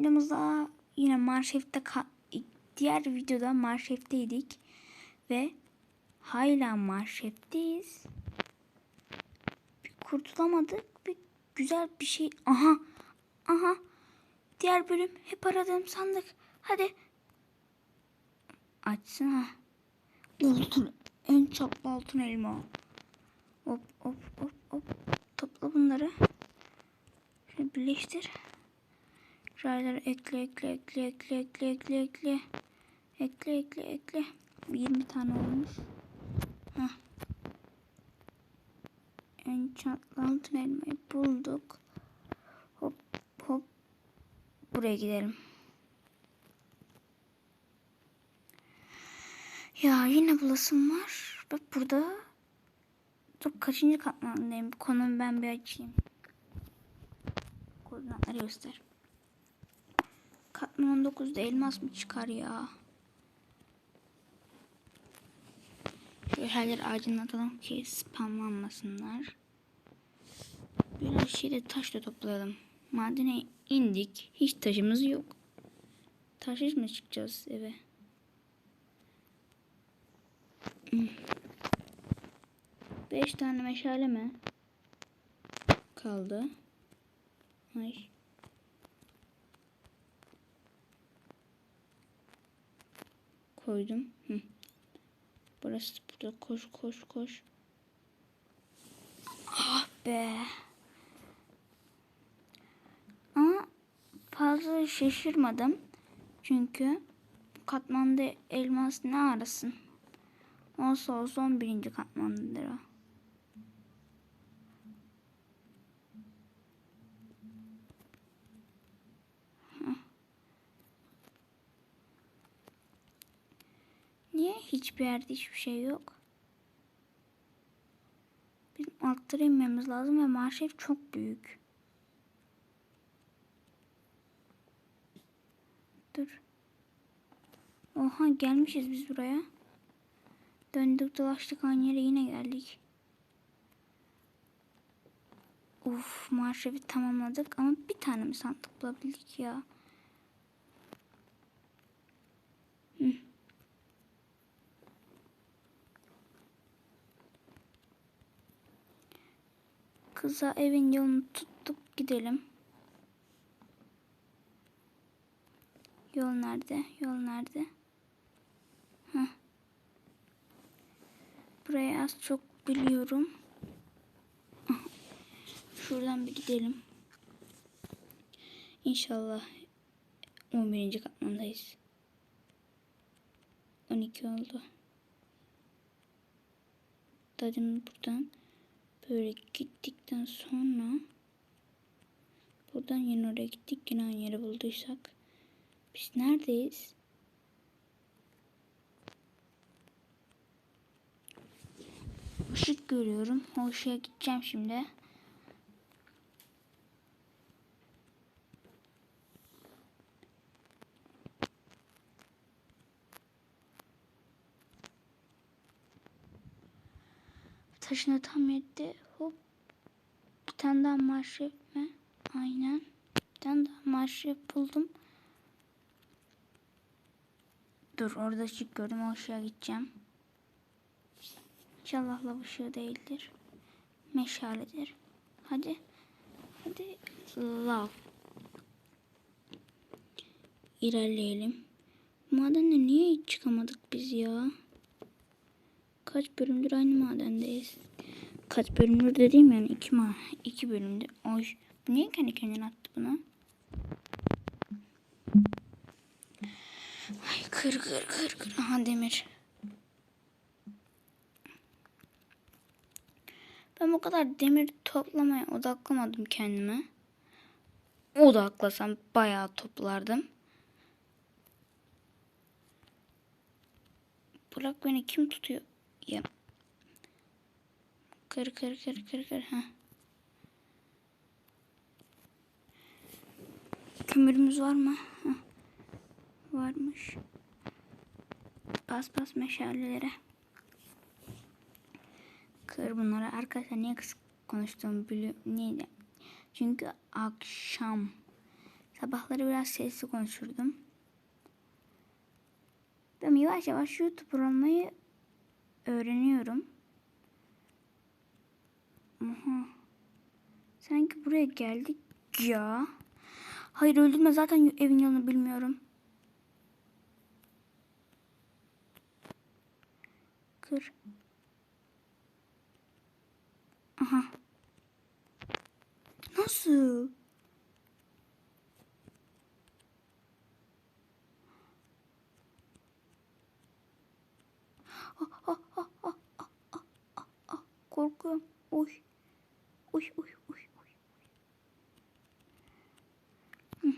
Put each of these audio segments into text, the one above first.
videomuzda yine Marşef'te diğer videoda Marşef'teydik ve hala Marşef'teyiz. Bir kurtulamadık. Bir güzel bir şey. Aha. Aha. Diğer bölüm hep aradığım sandık. Hadi. Açsana. Altın. En çaplı altın elma. Hop hop hop hop. Topla bunları. Şöyle birleştir. Rayları ekle ekle ekle ekle ekle ekle ekle. Ekle ekle ekle. 20 tane olmuş. Heh. En çatlı altın elmayı bulduk. Hop hop. Buraya gidelim. Ya yine bulasım var. Bak burada. Dur kaçıncı katmandayım? Konumu ben bir açayım. Koordinatları göster. Katman 19'da elmas mı çıkar ya? Şöyle her yer ağacını atalım ki spamlanmasınlar. Biraz şey de taş da toplayalım. Madene indik. Hiç taşımız yok. Taşız mı çıkacağız eve? Beş tane meşale mi? Kaldı. Ay. Koydum. Hı. Burası burada koş koş koş. Ah be. Ama fazla şaşırmadım. Çünkü katmanda elmas ne arasın? Olsa olsa 11. katmandadır o. Niye hiçbir yerde hiçbir şey yok? Bizim altlara inmemiz lazım ve marşef çok büyük. Dur. Oha gelmişiz biz buraya. Döndük dolaştık aynı yere yine geldik. Uf marşefi tamamladık ama bir tane mi sandık bulabildik ya? Hı. Kıza evin yolunu tuttuk gidelim. Yol nerede? Yol nerede? Heh. Burayı az çok biliyorum. Şuradan bir gidelim. İnşallah 11. katmandayız. 12 oldu. Dedim buradan böyle gittikten sonra buradan yine oraya gittik. Yine aynı yeri bulduysak. Biz neredeyiz? Işık görüyorum. O ışığa gideceğim şimdi. Taşını tam yedi. Hop. Bir tane daha marşef mi? Aynen. Bir tane daha marşef buldum. Dur orada ışık gördüm. O gideceğim. İnşallah lav ışığı değildir. Meşaledir. Hadi. Hadi. Lav. İlerleyelim. Madende niye hiç çıkamadık biz ya? Kaç bölümdür aynı madendeyiz. Kaç bölümdür dediğim yani iki, ma iki bölümdür. Oy. Niye kendi kendine attı buna? Ay kır kır kır kır. Aha demir. Ben bu kadar demir toplamaya odaklamadım kendime. Odaklasam bayağı toplardım. Bırak beni kim tutuyor? Ya. Kır kır kır kır kır. Ha. Kömürümüz var mı? Heh. Varmış. Bas bas meşalelere. Kır bunları. Arkadaşlar niye kısık konuştuğumu biliyorum. Neydi? Çünkü akşam Sabahları biraz sesli konuşurdum. Ben yavaş yavaş YouTuber olmayı öğreniyorum. Aha. Sanki buraya geldik ya. Hayır öldürme zaten evin yolunu bilmiyorum. Kır. Aha. Nasıl? Ah, ah, ah, ah, ah, ah, ah, ah. Korkuyorum. Oy. Oy, oy, oy, oy. Hı.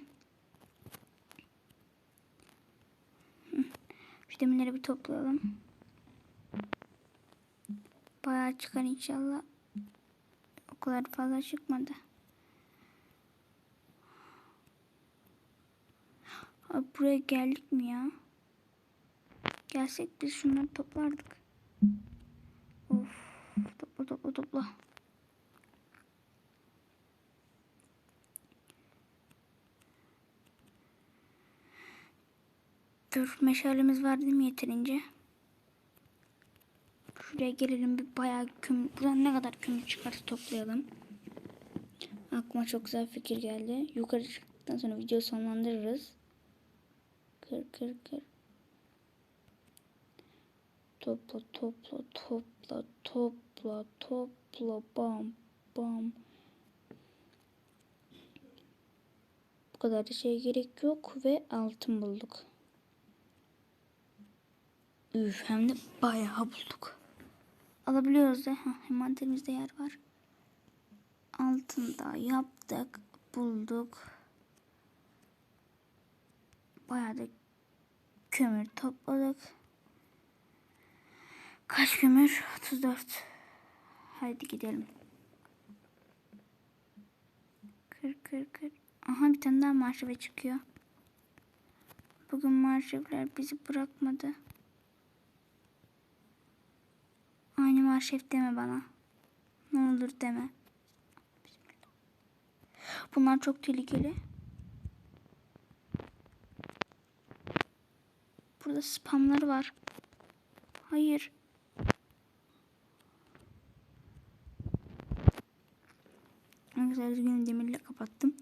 Hı. Şu demirleri bir toplayalım. Bayağı çıkar inşallah. O kadar fazla çıkmadı. Abi buraya geldik mi ya? Gelsek biz şunları toplardık. Of. Topla topla topla. Dur meşalemiz var değil mi yeterince? Şuraya gelelim bir bayağı kömür. Buradan ne kadar kömür çıkarsa toplayalım. Aklıma çok güzel fikir geldi. Yukarı çıktıktan sonra videoyu sonlandırırız. Kır kır kır. Topla topla topla topla topla bam bam. Bu kadar da şey gerek yok ve altın bulduk. Üf hem de bayağı bulduk. Alabiliyoruz da. Envanterimizde yer var. Altında yaptık. Bulduk. Bayağı da kömür topladık. Kaç kömür? 34. Haydi gidelim. Kır kır kır. Aha bir tane daha marşive çıkıyor. Bugün marşivler bizi bırakmadı. Aynı marşef deme bana. Ne olur deme. Bunlar çok tehlikeli. Burada spamları var. Hayır. Ne güzel üzgünüm demirle kapattım.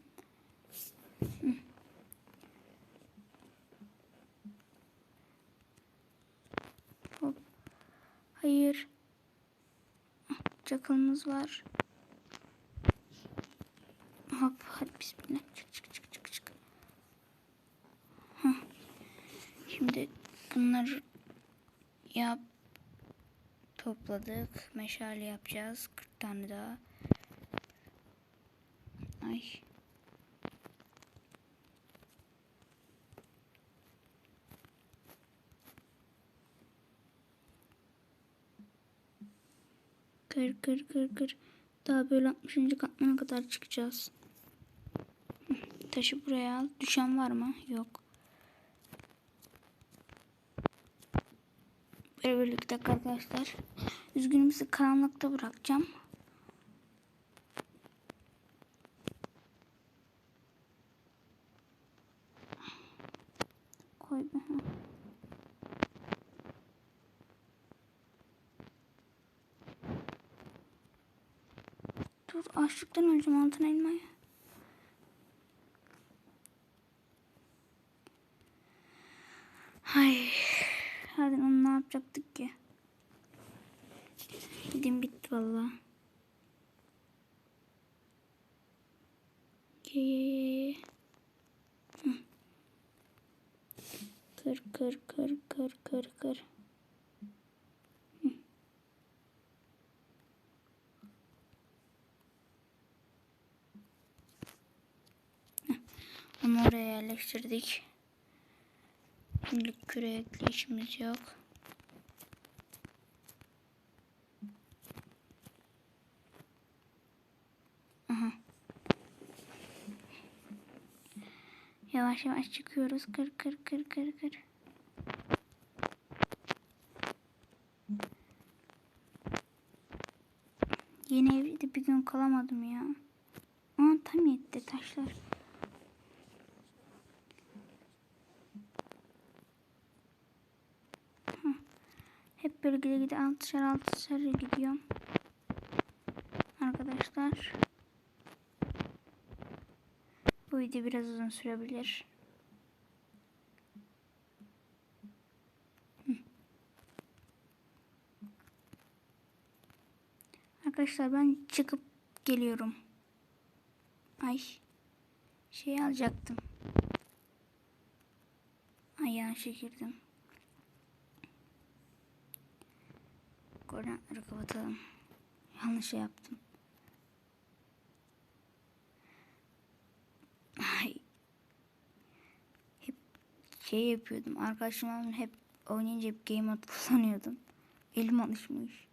Hop. Hayır. Çakılımız var. Hop hadi bismillah. Çık çık çık çık çık. Heh. Şimdi bunları yap. Topladık. Meşale yapacağız. 40 tane daha. Ay. Kır kır kır kır. Daha böyle 60. katmana kadar çıkacağız. Taşı buraya al. Düşen var mı? Yok. Böyle bir dakika arkadaşlar. Üzgünüm sizi karanlıkta bırakacağım. Koy be. ha. Dur açlıktan öleceğim altın elmayı. Hay. Hadi onu ne yapacaktık ki? Gidim bitti valla. Kır kır kır kır kır kır. Hı. Heh. Onu oraya yerleştirdik. Şimdilik kürekli işimiz yok. Aha. Yavaş yavaş çıkıyoruz. Kır kır kır kır kır. Yeni evde bir gün kalamadım ya. Aa tam yetti taşlar. Böyle gide gide altışar altışar gidiyorum. Arkadaşlar. Bu video biraz uzun sürebilir. Arkadaşlar ben çıkıp geliyorum. Ay. Şey alacaktım. Ay yanlış girdim. Koordinatları kapatalım. Yanlış şey yaptım. Ay. Hep şey yapıyordum. Arkadaşımla hep oynayınca hep game mode kullanıyordum. Elim alışmış.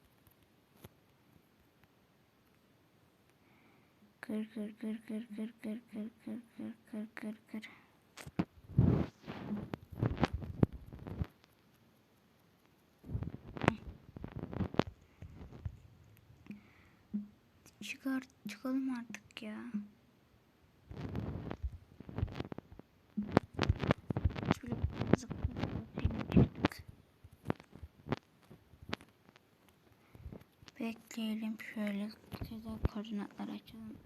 Kır kır kır kır kır kır kır kır kır kır kır kır. Çıkar çıkalım artık. Bekleyelim şöyle daha koordinatları açalım.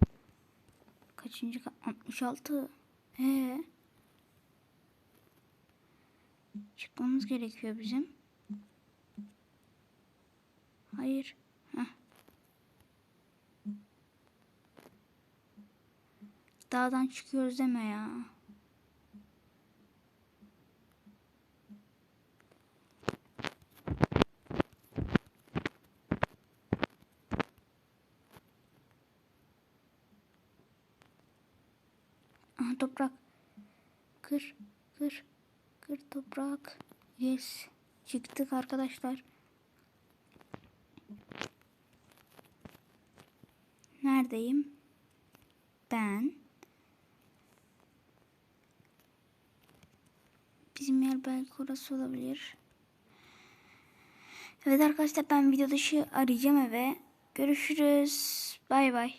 Kaçıncı kat? 66. Ee. Çıkmamız gerekiyor bizim. Hayır. Heh. Dağdan çıkıyoruz deme ya. Aha toprak. Kır, kır, kır toprak. Yes. Çıktık arkadaşlar. Neredeyim? Ben. Bizim yer belki orası olabilir. Evet arkadaşlar ben video dışı arayacağım eve. Görüşürüz. Bay bay.